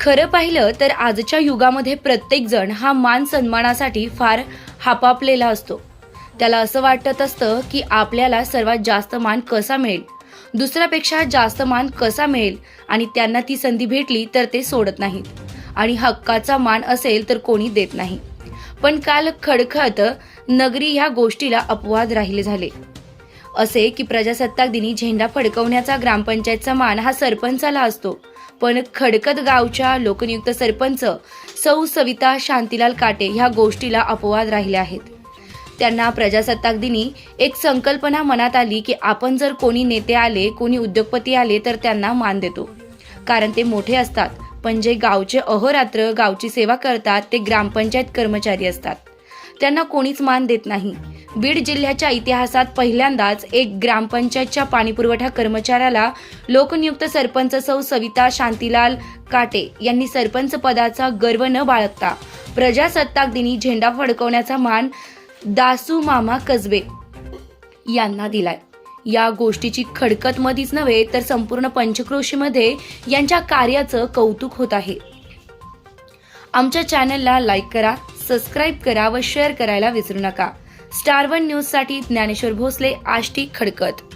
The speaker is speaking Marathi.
खरं पाहिलं तर आजच्या युगामध्ये प्रत्येकजण हा मान सन्मानासाठी फार हापापलेला असतो. त्याला असं वाटत असतं की आपल्याला सर्वात जास्त मान कसा मिळेल? दुसऱ्यापेक्षा जास्त मान कसा मिळेल? आणि त्यांना ती संधी भेटली तर ते सोडत नाहीत. आणि हक्काचा मान असेल तर कोणी देत नाही. पण काल खडखत नगरी ह्या गोष्टीला अपवाद राहिले झाले. असे की प्रजासत्ताक दिनी झेंडा फडकवण्याचा ग्रामपंचायतचा मान हा सरपंचाला असतो. पण खडकत गावच्या लोकनियुक्त सरपंच सौ सविता शांतीलाल काटे ह्या गोष्टीला अपवाद राहिले आहेत. त्यांना प्रजासत्ताक दिनी एक संकल्पना मनात आली की आपण जर कोणी नेते आले कोणी उद्योगपती आले तर त्यांना मान देतो. कारण ते मोठे असतात पण जे गावचे अहोरात्र गावची सेवा करतात ते ग्रामपंचायत कर्मचारी असतात. त्यांना कोणीच मान देत नाही. बीड जिल्ह्याच्या इतिहासात पहिल्यांदाच एक ग्रामपंचायतच्या पाणीपुरवठा कर्मचाऱ्याला लोकनियुक्त सरपंच सौ सविता शांतीलाल काटे यांनी सरपंच पदाचा गर्व न बाळगता प्रजासत्ताक दिनी झेंडा फडकवण्याचा मान दासू मामा कसबे यांना दिलाय. या गोष्टीची खडकत मधीच नव्हे तर संपूर्ण पंचक्रोशीमध्ये यांच्या कार्याचं कौतुक होत आहे. आमच्या चॅनलला लाईक करा सबस्क्राईब करा व शेअर करायला विसरू नका. स्टार वन न्यूजसाठी ज्ञानेश्वर भोसले आष्टी खडकत.